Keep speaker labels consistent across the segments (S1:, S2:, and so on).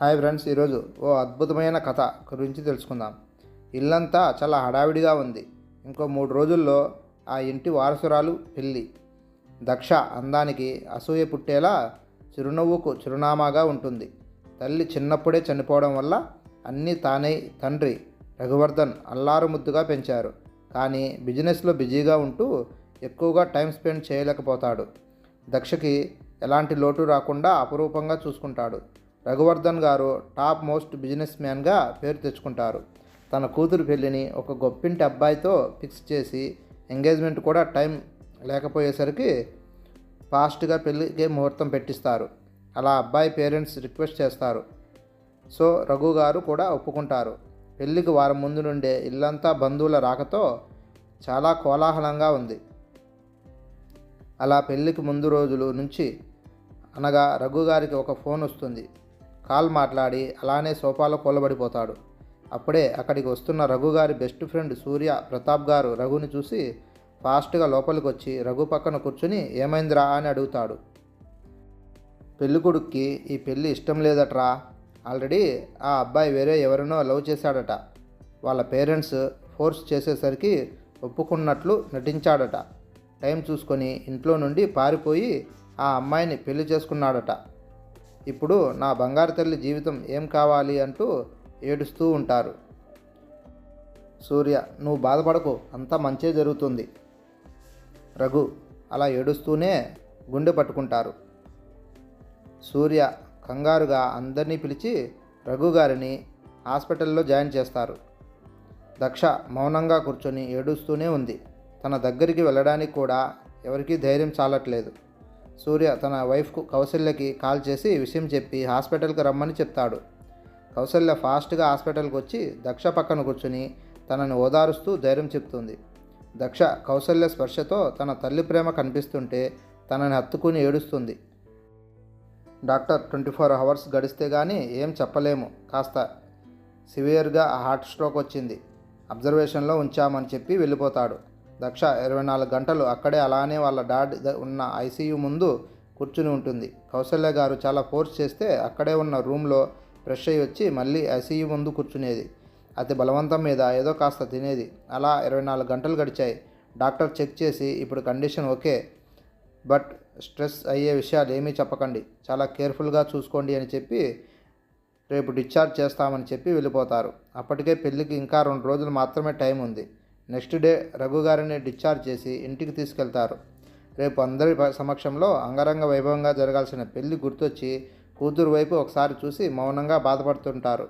S1: Hi friends ఈరోజు ఓ అద్భుతమైన కథ గురించి తెలుసుకుందాం. ఇల్లంతా చాలా హడావిడిగా ఉంది. ఇంకో మూడు రోజుల్లో ఆ ఇంటి వారసురాలు పెళ్ళి దక్ష అందానికి అసూయ పుట్టేలా చిరునవ్వుకు చిరునామాగా ఉంటుంది. తల్లి చిన్నప్పుడే చనిపోవడం వల్ల అన్నీ తానే తండ్రి రఘువర్ధన్ అల్లారు ముద్దుగా పెంచారు. కానీ బిజినెస్లో బిజీగా ఉంటూ ఎక్కువగా టైం స్పెండ్ చేయలేకపోతాడు. దక్షకి ఎలాంటి లోటు రాకుండా అపురూపంగా చూసుకుంటాడు. రఘువర్ధన్ గారు టాప్ మోస్ట్ బిజినెస్ మ్యాన్గా పేరు తెచ్చుకుంటారు. తన కూతురు పెళ్ళిని ఒక గొప్పింటి అబ్బాయితో ఫిక్స్ చేసి ఎంగేజ్మెంట్ కూడా టైం లేకపోయేసరికి ఫాస్ట్గా పెళ్ళికి ముహూర్తం పెట్టిస్తారు. అలా అబ్బాయి పేరెంట్స్ రిక్వెస్ట్ చేస్తారు. సో రఘు గారు కూడా ఒప్పుకుంటారు. పెళ్ళికి వారం ముందు నుండే ఇల్లంతా బంధువుల రాకతో చాలా కోలాహలంగా ఉంది. అలా పెళ్ళికి ముందు రోజులు నుంచి అనగా రఘు గారికి ఒక ఫోన్ వస్తుంది. కాల్ మాట్లాడి అలానే సోఫాలో కూలబడిపోతాడు. అప్పుడే అక్కడికి వస్తున్న రఘు గారి బెస్ట్ ఫ్రెండ్ సూర్య ప్రతాప్ గారు రఘుని చూసి ఫాస్ట్గా లోపలికి వచ్చి రఘు పక్కన కూర్చుని ఏమైందిరా? అని అడుగుతాడు. పెళ్ళికొడుక్కి ఈ పెళ్ళి ఇష్టం లేదట్రా. ఆల్రెడీ ఆ అబ్బాయి వేరే ఎవరినో లవ్ చేశాడట. వాళ్ళ పేరెంట్స్ ఫోర్స్ చేసేసరికి ఒప్పుకున్నట్లు నటించాడట. టైం చూసుకొని ఇంట్లో నుండి పారిపోయి ఆ అమ్మాయిని పెళ్ళి చేసుకున్నాడట. ఇప్పుడు నా బంగారు తల్లి జీవితం ఏం కావాలి అంటూ ఏడుస్తూ ఉంటారు. సూర్య నువ్వు బాధపడకు అంతా మంచే జరుగుతుంది. రఘు అలా ఏడుస్తూనే గుండె పట్టుకుంటారు. సూర్య కంగారుగా అందరినీ పిలిచి రఘు గారిని హాస్పిటల్లో జాయిన్ చేస్తారు. దక్ష మౌనంగా కూర్చొని ఏడుస్తూనే ఉంది. తన దగ్గరికి వెళ్ళడానికి కూడా ఎవరికీ ధైర్యం చాలట్లేదు. సూర్య తన వైఫ్కు కౌశల్యకి కాల్ చేసి విషయం చెప్పి హాస్పిటల్కి రమ్మని చెప్తాడు. కౌశల్య ఫాస్ట్గా హాస్పిటల్కి వచ్చి దక్ష పక్కన కూర్చుని తనని ఓదారుస్తూ ధైర్యం చెప్తుంది. దక్ష కౌశల్య స్పర్శతో తన తల్లి ప్రేమ కనిపిస్తుంటే తనని హత్తుకుని ఏడుస్తుంది. డాక్టర్ ట్వంటీ ఫోర్ అవర్స్ గడిస్తే కానీ ఏం చెప్పలేము. కాస్త సివియర్గా హార్ట్ స్ట్రోక్ వచ్చింది. అబ్జర్వేషన్లో ఉంచామని చెప్పి వెళ్ళిపోతాడు. దక్ష ఇరవై నాలుగు గంటలు అక్కడే అలానే వాళ్ళ డాడ్ ఉన్న ఐసీయూ ముందు కూర్చుని ఉంటుంది. కౌశల్య గారు చాలా ఫోర్స్ చేస్తే అక్కడే ఉన్న రూమ్లో ఫ్రెష్ అయ్యి వచ్చి మళ్ళీ ఐసీయూ ముందు కూర్చునేది. అతి బలవంతం మీద ఏదో కాస్త తినేది. అలా ఇరవై నాలుగు గంటలు గడిచాయి. డాక్టర్ చెక్ చేసి ఇప్పుడు కండిషన్ ఓకే. బట్ స్ట్రెస్ అయ్యే విషయాలు ఏమీ చెప్పకండి. చాలా కేర్ఫుల్గా చూసుకోండి అని చెప్పి రేపు డిశ్చార్జ్ చేస్తామని చెప్పి వెళ్ళిపోతారు. అప్పటికే పెళ్ళికి ఇంకా రెండు రోజులు మాత్రమే టైం ఉంది. నెక్స్ట్ డే రఘు గారిని డిశ్చార్జ్ చేసి ఇంటికి తీసుకెళ్తారు. రేపు అందరి సమక్షంలో అంగరంగ వైభవంగా జరగాల్సిన పెళ్ళి గుర్తొచ్చి కూతురు వైపు ఒకసారి చూసి మౌనంగా బాధపడుతుంటారు.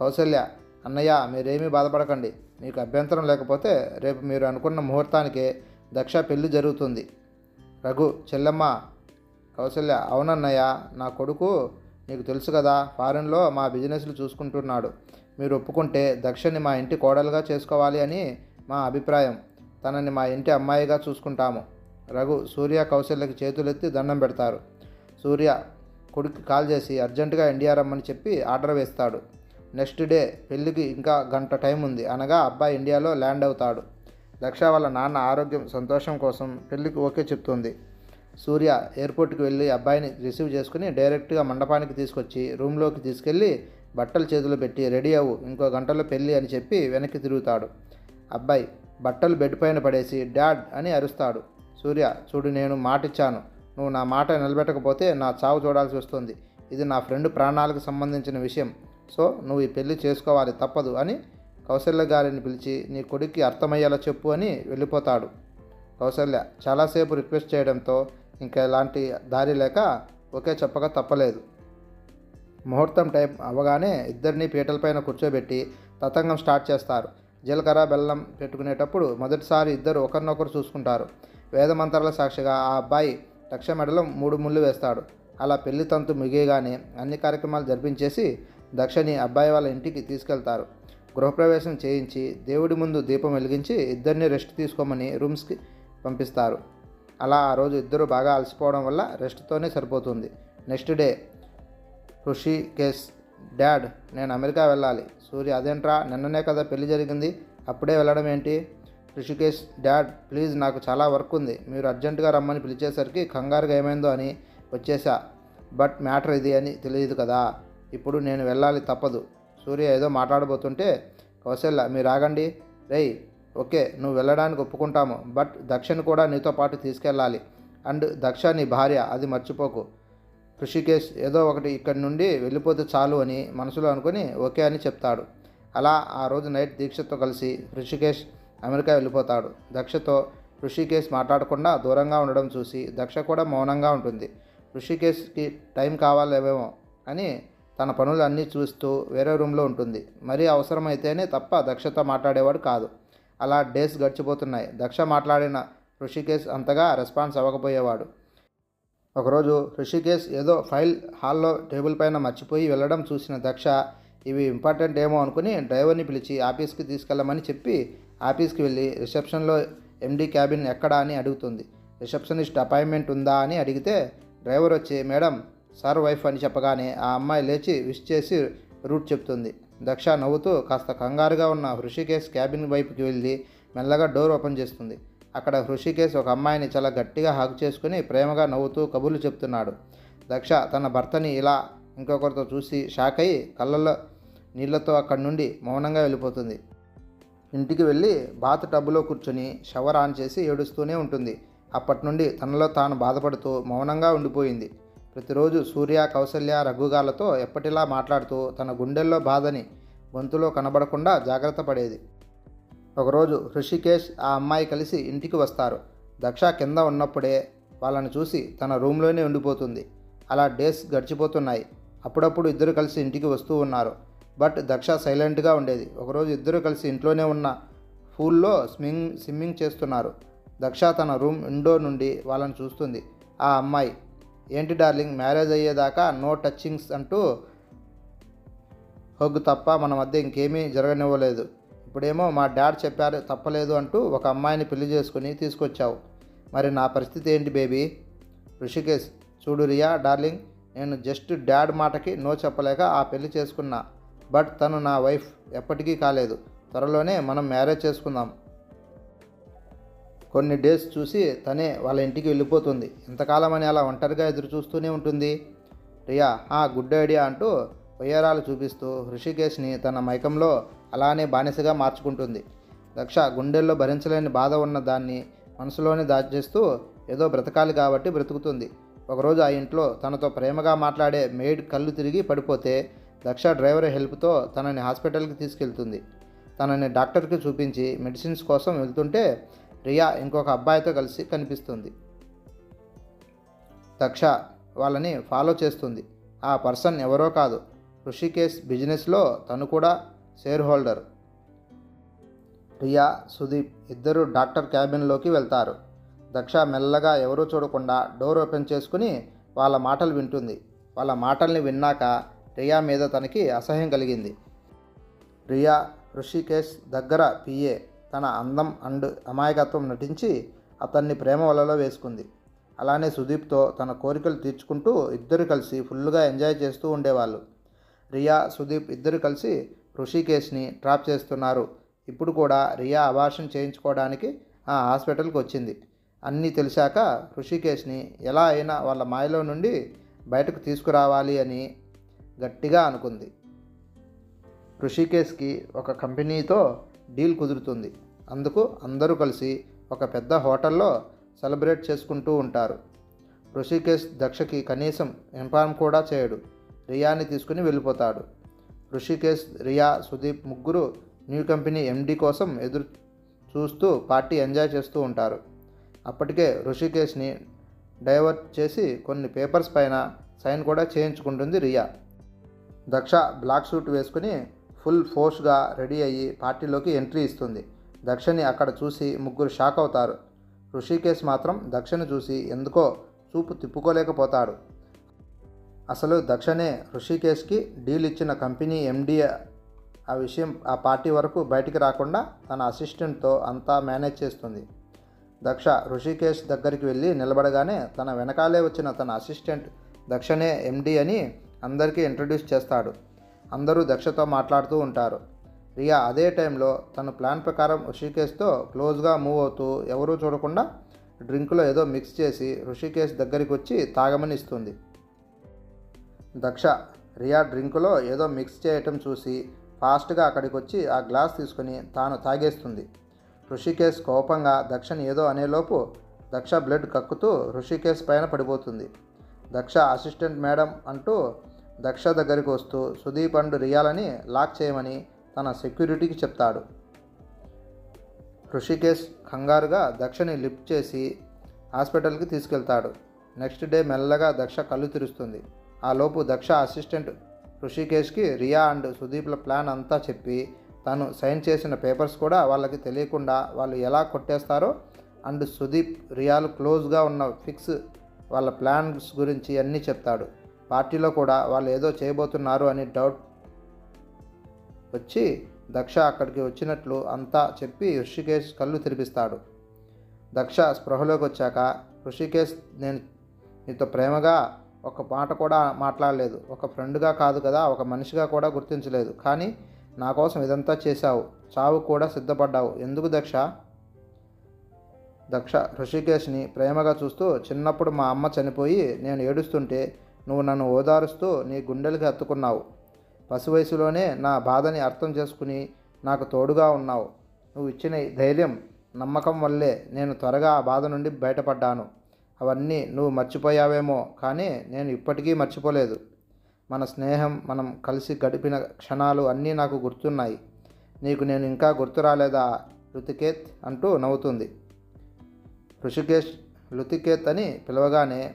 S1: కౌసల్య అన్నయ్య మీరేమీ బాధపడకండి. మీకు అభ్యంతరం లేకపోతే రేపు మీరు అనుకున్న ముహూర్తానికే దక్ష పెళ్ళి జరుగుతుంది. రఘు చెల్లెమ్మ. కౌశల్య అవునన్నయ్య నా కొడుకు నీకు తెలుసు కదా ఫారెన్లో మా బిజినెస్లు చూసుకుంటున్నాడు. మీరు ఒప్పుకుంటే దక్షని మా ఇంటి కోడలుగా చేసుకోవాలి అని మా అభిప్రాయం. తనని మా ఇంటి అమ్మాయిగా చూసుకుంటాము. రఘు సూర్య కౌశల్యకి చేతులెత్తి దండం పెడతారు. సూర్య కొడుకు కాల్ చేసి అర్జెంటుగా ఇండియా రమ్మని చెప్పి ఆర్డర్ వేస్తాడు. నెక్స్ట్ డే పెళ్ళికి ఇంకా గంట టైం ఉంది. అనగా అబ్బాయి ఇండియాలో ల్యాండ్ అవుతాడు. లక్ష వాళ్ళ నాన్న ఆరోగ్యం సంతోషం కోసం పెళ్ళికి ఓకే చెప్తుంది. సూర్య ఎయిర్పోర్ట్కి వెళ్ళి అబ్బాయిని రిసీవ్ చేసుకుని డైరెక్ట్గా మండపానికి తీసుకొచ్చి రూమ్లోకి తీసుకెళ్ళి బట్టలు చేతులు పెట్టి రెడీ అవ్వు ఇంకో గంటలో పెళ్ళి అని చెప్పి వెనక్కి తిరుగుతాడు. అబ్బాయి బట్టలు బెడ్ పైన పడేసి డాడ్ అని అరుస్తాడు. సూర్య చూడు నేను మాటిచ్చాను. నువ్వు నా మాట నిలబెట్టకపోతే నా చావు చూడాల్సి వస్తుంది. ఇది నా ఫ్రెండ్ ప్రాణాలకు సంబంధించిన విషయం. సో నువ్వు ఈ పెళ్ళి చేసుకోవాలి తప్పదు అని కౌశల్య గారిని పిలిచి నీ కొడుక్కి అర్థమయ్యేలా చెప్పు అని వెళ్ళిపోతాడు. కౌశల్య చాలాసేపు రిక్వెస్ట్ చేయడంతో ఇంకా ఎలాంటి దారి లేక ఒకే చెప్పక తప్పలేదు. ముహూర్తం టైం అవ్వగానే ఇద్దరిని పీటలపైన కూర్చోబెట్టి తతంగం స్టార్ట్ చేస్తారు. జీలకర్ర బెల్లం పెట్టుకునేటప్పుడు మొదటిసారి ఇద్దరు ఒకరినొకరు చూసుకుంటారు. వేదమంత్రాల సాక్షిగా ఆ అబ్బాయి రక్ష మెడలో మూడు ముళ్ళు వేస్తాడు. అలా పెళ్ళి తంతు ముగియగానే అన్ని కార్యక్రమాలు జరిపించేసి దక్షని అబ్బాయి వాళ్ళ ఇంటికి తీసుకెళ్తారు. గృహప్రవేశం చేయించి దేవుడి ముందు దీపం వెలిగించి ఇద్దరిని రెస్ట్ తీసుకోమని రూమ్స్కి పంపిస్తారు. అలా ఆ రోజు ఇద్దరు బాగా అలసిపోవడం వల్ల రెస్ట్తోనే సరిపోతుంది. నెక్స్ట్ డే ఋషికేశ్ డాడ్ నేను అమెరికా వెళ్ళాలి. సూర్య అదేంట్రా? నిన్ననే కదా పెళ్ళి జరిగింది. అప్పుడే వెళ్ళడం ఏంటి? రిషికేష్ డాడ్ ప్లీజ్ నాకు చాలా వర్క్ ఉంది. మీరు అర్జెంటుగా రమ్మని పిలిచేసరికి కంగారుగా ఏమైందో అని వచ్చేసా. బట్ మ్యాటర్ ఇది అని తెలియదు కదా. ఇప్పుడు నేను వెళ్ళాలి తప్పదు. సూర్య ఏదో మాట్లాడబోతుంటే కౌశల్య మీరు ఆగండి. రేయ్ ఓకే నువ్వు వెళ్ళడానికి ఒప్పుకుంటాము. బట్ దక్షిణ కూడా నీతో పాటు తీసుకెళ్ళాలి. అండ్ దక్ష నీ భార్య అది మర్చిపోకు. ఋషికేశ్ ఏదో ఒకటి ఇక్కడి నుండి వెళ్ళిపోతే చాలు అని మనసులో అనుకుని ఓకే అని చెప్తాడు. అలా ఆ రోజు నైట్ దీక్షతో కలిసి ఋషికేశ్ అమెరికా వెళ్ళిపోతాడు. దక్షతో ఋషికేశ్ మాట్లాడకుండా దూరంగా ఉండడం చూసి దక్ష కూడా మౌనంగా ఉంటుంది. ఋషికేశ్కి టైం కావాలేమేమో అని తన పనులు అన్నీ చూస్తూ వేరే రూమ్లో ఉంటుంది. మరీ అవసరమైతేనే తప్ప దక్షతో మాట్లాడేవాడు కాదు. అలా డేస్ గడిచిపోతున్నాయి. దక్ష మాట్లాడిన ఋషికేశ్ అంతగా రెస్పాన్స్ అవ్వకపోయేవాడు. ఒకరోజు ఋషికేశ్ ఏదో ఫైల్ హాల్లో టేబుల్ పైన మర్చిపోయి వెళ్ళడం చూసిన దక్ష ఇవి ఇంపార్టెంట్ ఏమో అనుకుని డ్రైవర్ని పిలిచి ఆఫీస్కి తీసుకెళ్ళమని చెప్పి ఆఫీస్కి వెళ్ళి రిసెప్షన్లో ఎండీ క్యాబిన్ ఎక్కడా? అని అడుగుతుంది. రిసెప్షనిస్ట్ అపాయింట్మెంట్ ఉందా? అని అడిగితే డ్రైవర్ వచ్చి మేడం సార్ వైఫ్ అని చెప్పగానే ఆ అమ్మాయి లేచి విష్ చేసి రూట్ చెప్తుంది. దక్ష నవ్వుతూ కాస్త కంగారుగా ఉన్న హృషికేశ్ క్యాబిన్ వైపుకి వెళ్ళి మెల్లగా డోర్ ఓపెన్ చేస్తుంది. అక్కడ హృషికేశ్ ఒక అమ్మాయిని చాలా గట్టిగా హగ్ చేసుకుని ప్రేమగా నవ్వుతూ కబుర్లు చెప్తున్నాడు. దక్ష తన భర్తని ఇలా ఇంకొకరితో చూసి షాక్ అయి కళ్ళల్లో నీళ్ళతో అక్కడి నుండి మౌనంగా వెళ్ళిపోతుంది. ఇంటికి వెళ్ళి బాత్ టబ్బులో కూర్చొని షవర్ ఆన్ చేసి ఏడుస్తూనే ఉంటుంది. అప్పటి నుండి తనలో తాను బాధపడుతూ మౌనంగా ఉండిపోయింది. ప్రతిరోజు సూర్య కౌసల్య రఘుగాలతో ఎప్పటిలా మాట్లాడుతూ తన గుండెల్లో బాధని గొంతులో కనబడకుండా జాగ్రత్త పడేది. ఒకరోజు హృషికేశ్ ఆ అమ్మాయి కలిసి ఇంటికి వస్తారు. దక్ష కింద ఉన్నప్పుడే వాళ్ళని చూసి తన రూమ్లోనే ఉండిపోతుంది. అలా డేస్ గడిచిపోతున్నాయి. అప్పుడప్పుడు ఇద్దరు కలిసి ఇంటికి వస్తూ ఉన్నారు. బట్ దక్ష సైలెంట్గా ఉండేది. ఒకరోజు ఇద్దరు కలిసి ఇంట్లోనే ఉన్న పూల్లో స్విమ్మింగ్ స్విమ్మింగ్ చేస్తున్నారు. దక్ష తన రూమ్ విండో నుండి వాళ్ళని చూస్తుంది. ఆ అమ్మాయి ఏంటి డార్లింగ్ మ్యారేజ్ అయ్యేదాకా నో టచింగ్స్ అంటూ హగ్ తప్ప మన మధ్య ఇంకేమీ జరగనివ్వలేదు. ఇప్పుడేమో మా డాడ్ చెప్పారు తప్పలేదు అంటూ ఒక అమ్మాయిని పెళ్ళి చేసుకుని తీసుకొచ్చావు. మరి నా పరిస్థితి ఏంటి బేబీ? ఋషికేశ్ చూడు రియా డార్లింగ్ నేను జస్ట్ డాడ్ మాటకి నో చెప్పలేక ఆ పెళ్ళి చేసుకున్నా. బట్ తను నా వైఫ్ ఎప్పటికీ కాలేదు. త్వరలోనే మనం మ్యారేజ్ చేసుకుందాం. కొన్ని డేస్ చూసి తనే వాళ్ళ ఇంటికి వెళ్ళిపోతుంది. ఎంతకాలం అని అలా ఒంటరిగా ఎదురు చూస్తూనే ఉంటుంది. రియా ఆ గుడ్ ఐడియా అంటూ వయ్యారాలు చూపిస్తూ ఋషికేశ్ని తన మైకంలో అలానే బానిసగా మార్చుకుంటుంది. దక్ష గుండెల్లో భరించలేని బాధ ఉన్న దాన్ని మనసులోనే దాచేస్తూ ఏదో బ్రతకాలి కాబట్టి బ్రతుకుతుంది. ఒకరోజు ఆ ఇంట్లో తనతో ప్రేమగా మాట్లాడే మెయిడ్ కళ్ళు తిరిగి పడిపోతే దక్ష డ్రైవర్ హెల్ప్తో తనని హాస్పిటల్కి తీసుకెళ్తుంది. తనని డాక్టర్కి చూపించి మెడిసిన్స్ కోసం వెళ్తుంటే రియా ఇంకొక అబ్బాయితో కలిసి కనిపిస్తుంది. దక్ష వాళ్ళని ఫాలో చేస్తుంది. ఆ పర్సన్ ఎవరో కాదు. ఋషికేశ్ బిజినెస్లో తను కూడా షేర్ హోల్డర్ రియా సుదీప్ ఇద్దరు డాక్టర్ క్యాబిన్లోకి వెళ్తారు. దక్ష మెల్లగా ఎవరూ చూడకుండా డోర్ ఓపెన్ చేసుకుని వాళ్ళ మాటలు వింటుంది. వాళ్ళ మాటల్ని విన్నాక రియా మీద తనకి అసహ్యం కలిగింది. రియా ఋషికేశ్ దగ్గర పిఏ తన అందం అండ్ అమాయకత్వం నటించి అతన్ని ప్రేమ వలలో వేసుకుంది. అలానే సుదీప్తో తన కోరికలు తీర్చుకుంటూ ఇద్దరు కలిసి ఫుల్గా ఎంజాయ్ చేస్తూ ఉండేవాళ్ళు. రియా సుదీప్ ఇద్దరు కలిసి ఋషికేశ్ని ట్రాప్ చేస్తున్నారు. ఇప్పుడు కూడా రియా అభాషణ చేయించుకోవడానికి ఆ హాస్పిటల్కి వచ్చింది. అన్నీ తెలిసాక ఋషికేశ్ని ఎలా అయినా వాళ్ళ మాయలో నుండి బయటకు తీసుకురావాలి అని గట్టిగా అనుకుంది. ఋషికేశ్కి ఒక కంపెనీతో డీల్ కుదురుతుంది. అందుకు అందరూ కలిసి ఒక పెద్ద హోటల్లో సెలబ్రేట్ చేసుకుంటూ ఉంటారు. ఋషికేశ్ దక్షకి కనీసం ఇన్ఫార్మ్ కూడా చేయడు. రియాని తీసుకుని వెళ్ళిపోతాడు. ఋషికేశ్ రియా సుదీప్ ముగ్గురు న్యూ కంపెనీ ఎండీ కోసం ఎదురు చూస్తూ పార్టీ ఎంజాయ్ చేస్తూ ఉంటారు. అప్పటికే ఋషికేశ్ని డైవర్ట్ చేసి కొన్ని పేపర్స్ పైన సైన్ కూడా చేయించుకుంటుంది రియా. దక్ష బ్లాక్ సూట్ వేసుకుని ఫుల్ ఫోర్స్గా రెడీ అయ్యి పార్టీలోకి ఎంట్రీ ఇస్తుంది. దక్షని అక్కడ చూసి ముగ్గురు షాక్ అవుతారు. ఋషికేశ్ మాత్రం దక్షను చూసి ఎందుకో చూపు తిప్పుకోలేకపోతాడు. అసలు దక్షనే ఋషికేశ్కి డీల్ ఇచ్చిన కంపెనీ ఎండీ ఆ విషయం ఆ పార్టీ వరకు బయటికి రాకుండా తన అసిస్టెంట్తో అంతా మేనేజ్ చేస్తుంది. దక్ష ఋషికేశ్ దగ్గరికి వెళ్ళి నిలబడగానే తన వెనకాలే వచ్చిన తన అసిస్టెంట్ దక్షనే ఎండి అని అందరికీ ఇంట్రడ్యూస్ చేస్తాడు. అందరూ దక్షతో మాట్లాడుతూ ఉంటారు. రియా అదే టైంలో తన ప్లాన్ ప్రకారం ఋషికేశ్తో క్లోజ్గా మూవ్ అవుతూ ఎవరూ చూడకుండా డ్రింకులో ఏదో మిక్స్ చేసి ఋషికేశ్ దగ్గరికి వచ్చి తాగమని ఇస్తుంది. దక్ష రియా డ్రింకులో ఏదో మిక్స్ చేయటం చూసి ఫాస్ట్గా అక్కడికి వచ్చి ఆ గ్లాస్ తీసుకుని తాను తాగేస్తుంది. ఋషికేశ్ కోపంగా దక్షని ఏదో అనేలోపు దక్ష బ్లడ్ కక్కుతూ ఋషికేశ్ పైన పడిపోతుంది. దక్ష అసిస్టెంట్ మేడం అంటూ దక్ష దగ్గరికి వస్తూ సుదీప్ అండ్ రియాలని లాక్ చేయమని తన సెక్యూరిటీకి చెప్తాడు. ఋషికేశ్ కంగారుగా దక్షని లిఫ్ట్ చేసి హాస్పిటల్కి తీసుకెళ్తాడు. నెక్స్ట్ డే మెల్లగా దక్ష కళ్ళు తెరుస్తుంది. ఆ లోపు దక్ష అసిస్టెంట్ ఋషికేష్కి రియా అండ్ సుదీప్ల ప్లాన్ అంతా చెప్పి తను సైన్ చేసిన పేపర్స్ కూడా వాళ్ళకి తెలియకుండా వాళ్ళు ఎలా కొట్టేస్తారో అండ్ సుదీప్ రియాలు క్లోజ్గా ఉన్న ఫిక్స్ వాళ్ళ ప్లాన్స్ గురించి అన్నీ చెప్తాడు. పార్టీలో కూడా వాళ్ళు ఏదో చేయబోతున్నారు అని డౌట్ వచ్చి దక్ష అక్కడికి వచ్చినట్లు అంతా చెప్పి ఋషికేష్ కళ్ళు తెరిపిస్తాడు. దక్ష స్పృహలోకి వచ్చాక ఋషికేష్ నేను నీతో ప్రేమగా ఒక మాట కూడా మాట్లాడలేదు. ఒక ఫ్రెండ్గా కాదు కదా ఒక మనిషిగా కూడా గుర్తించలేదు. కానీ నా కోసం ఇదంతా చేశావు. చావు కూడా సిద్ధపడ్డావు. ఎందుకు దక్ష? దక్ష ఋషికేష్ని ప్రేమగా చూస్తూ చిన్నప్పుడు మా అమ్మ చనిపోయి నేను ఏడుస్తుంటే నువ్వు నన్ను ఓదారుస్తూ నీ గుండెలకి హత్తుకున్నావు పసి వయసులోనే నా బాధని అర్థం చేసుకుని నాకు తోడుగా ఉన్నావు. నువ్వు ఇచ్చిన ధైర్యం నమ్మకం వల్లే నేను త్వరగా ఆ బాధ నుండి బయటపడ్డాను. అవన్నీ నువ్వు మర్చిపోయావేమో కానీ నేను ఇప్పటికీ మర్చిపోలేదు. మన స్నేహం మనం కలిసి గడిపిన క్షణాలు అన్నీ నాకు గుర్తున్నాయి. నీకు నేను ఇంకా గుర్తు రాలేదా? రుతికేత్ అంటూ నవ్వుతుంది. ఋషికేష్ లుతికేత్ అని పిలవగానే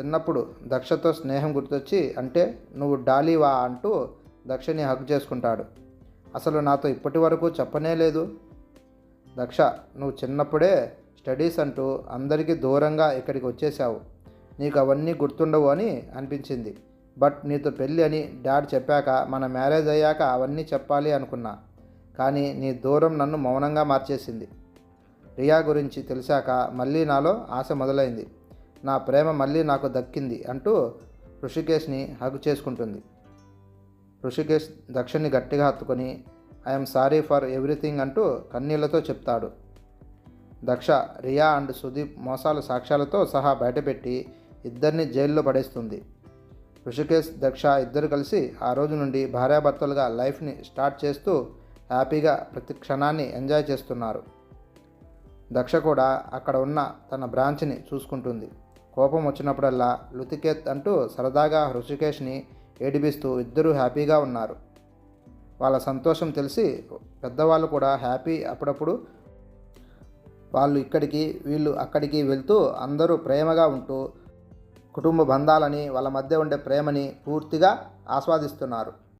S1: చిన్నప్పుడు దక్షతో స్నేహం గుర్తొచ్చి అంటే నువ్వు డాలీవా అంటూ దక్షని హక్ చేసుకుంటాడు. అసలు నాతో ఇప్పటి వరకు చెప్పనే లేదు. దక్ష నువ్వు చిన్నప్పుడే స్టడీస్ అంటూ అందరికీ దూరంగా ఇక్కడికి వచ్చేసావు నీకు అవన్నీ గుర్తుండవు అని అనిపించింది. బట్ నీతో పెళ్ళి అని డాడ్ చెప్పాక మన మ్యారేజ్ అయ్యాక అవన్నీ చెప్పాలి అనుకున్నా. కానీ నీ దూరం నన్ను మౌనంగా మార్చేసింది. రియా గురించి తెలిసాక మళ్ళీ నాలో ఆశ మొదలైంది. నా ప్రేమ మళ్ళీ నాకు దక్కింది అంటూ ఋషికేష్ని హగ్ చేసుకుంటుంది. ఋషికేష్ దక్షిణ్ని గట్టిగా హత్తుకొని ఐఎమ్ సారీ ఫర్ ఎవ్రీథింగ్ అంటూ కన్నీళ్ళతో చెప్తాడు. దక్ష రియా అండ్ సుదీప్ మోసాల సాక్ష్యాలతో సహా బయటపెట్టి ఇద్దరిని జైల్లో పడేస్తుంది. ఋషికేశ్ దక్ష ఇద్దరు కలిసి ఆ రోజు నుండి భార్యాభర్తలుగా లైఫ్ని స్టార్ట్ చేస్తూ హ్యాపీగా ప్రతి క్షణాన్ని ఎంజాయ్ చేస్తున్నారు. దక్ష కూడా అక్కడ ఉన్న తన బ్రాంచ్ని చూసుకుంటుంది. కోపం వచ్చినప్పుడల్లా లుతికేత్ అంటూ సరదాగా ఋషికేష్ని ఏడిపిస్తూ ఇద్దరూ హ్యాపీగా ఉన్నారు. వాళ్ళ సంతోషం తెలిసి పెద్దవాళ్ళు కూడా హ్యాపీ అప్పుడప్పుడు వాళ్ళు ఇక్కడికి వీళ్ళు అక్కడికి వెళ్తూ అందరూ ప్రేమగా ఉంటూ కుటుంబ బంధాలని వాళ్ళ మధ్య ఉండే ప్రేమని పూర్తిగా ఆస్వాదిస్తున్నారు.